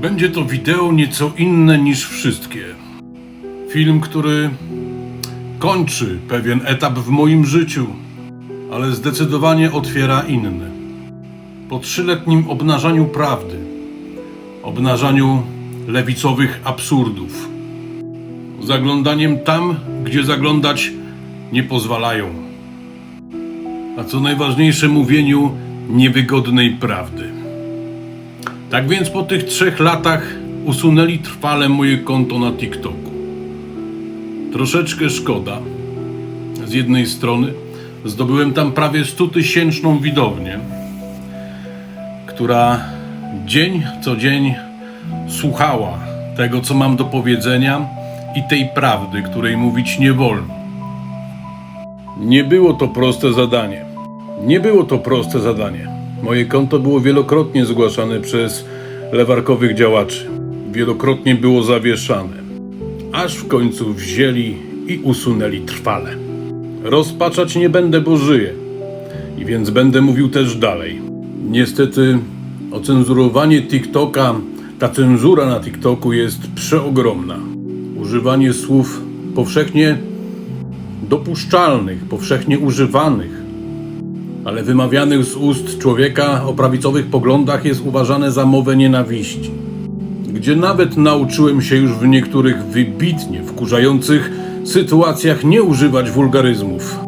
Będzie to wideo nieco inne niż wszystkie. Film, który kończy pewien etap w moim życiu, ale zdecydowanie otwiera inny. Po trzyletnim obnażaniu prawdy, obnażaniu lewicowych absurdów, zaglądaniem tam, gdzie zaglądać nie pozwalają, a co najważniejsze, mówieniu niewygodnej prawdy. Tak więc po tych trzech latach usunęli trwale moje konto na TikToku. Troszeczkę szkoda. Z jednej strony zdobyłem tam prawie 100 tysięczną widownię, która dzień co dzień słuchała tego, co mam do powiedzenia i tej prawdy, której mówić nie wolno. Nie było to proste zadanie. Nie było to proste zadanie. Moje konto było wielokrotnie zgłaszane przez lewarkowych działaczy. Wielokrotnie było zawieszane. Aż w końcu wzięli i usunęli trwale. Rozpaczać nie będę, bo żyję. I więc będę mówił też dalej. Niestety ocenzurowanie TikToka, ta cenzura na TikToku jest przeogromna. Używanie słów powszechnie dopuszczalnych, powszechnie używanych, ale wymawianych z ust człowieka o prawicowych poglądach jest uważane za mowę nienawiści. Gdzie nawet nauczyłem się już w niektórych wybitnie wkurzających sytuacjach nie używać wulgaryzmów.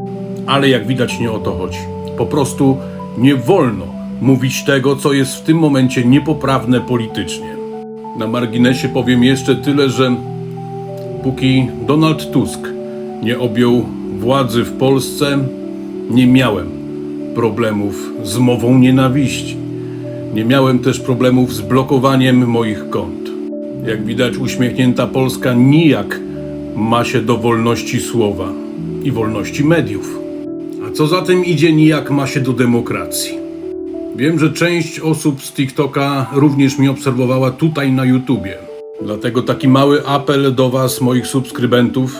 Ale jak widać, nie o to chodzi. Po prostu nie wolno mówić tego, co jest w tym momencie niepoprawne politycznie. Na marginesie powiem jeszcze tyle, że póki Donald Tusk nie objął władzy w Polsce, nie miałem problemów z mową nienawiści. Nie miałem też problemów z blokowaniem moich kont. Jak widać, uśmiechnięta Polska nijak ma się do wolności słowa i wolności mediów. A co za tym idzie, nijak ma się do demokracji. Wiem, że część osób z TikToka również mnie obserwowała tutaj na YouTubie. Dlatego taki mały apel do Was, moich subskrybentów,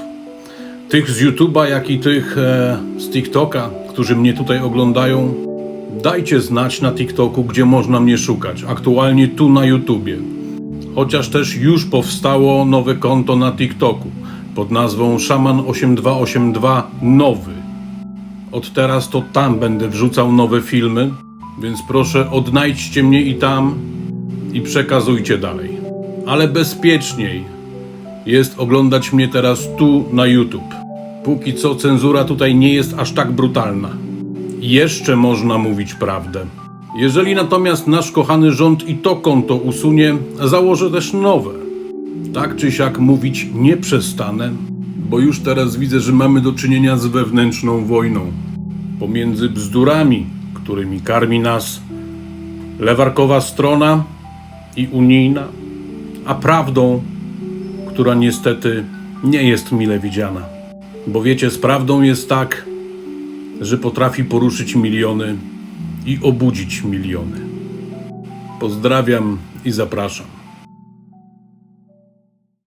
tych z YouTube'a, jak i tych e, z TikToka, którzy mnie tutaj oglądają. Dajcie znać na TikToku, gdzie można mnie szukać. Aktualnie tu na YouTubie. Chociaż też już powstało nowe konto na TikToku pod nazwą Szaman8282 Nowy. Od teraz to tam będę wrzucał nowe filmy, więc proszę odnajdźcie mnie i tam i przekazujcie dalej. Ale bezpieczniej jest oglądać mnie teraz tu na YouTube. Póki co cenzura tutaj nie jest aż tak brutalna. Jeszcze można mówić prawdę. Jeżeli natomiast nasz kochany rząd i to konto usunie, założę też nowe. Tak czy siak mówić nie przestanę, bo już teraz widzę, że mamy do czynienia z wewnętrzną wojną pomiędzy bzdurami, którymi karmi nas lewarkowa strona i unijna, a prawdą, która niestety nie jest mile widziana. Bo wiecie, z prawdą jest tak, że potrafi poruszyć miliony i obudzić miliony. Pozdrawiam i zapraszam.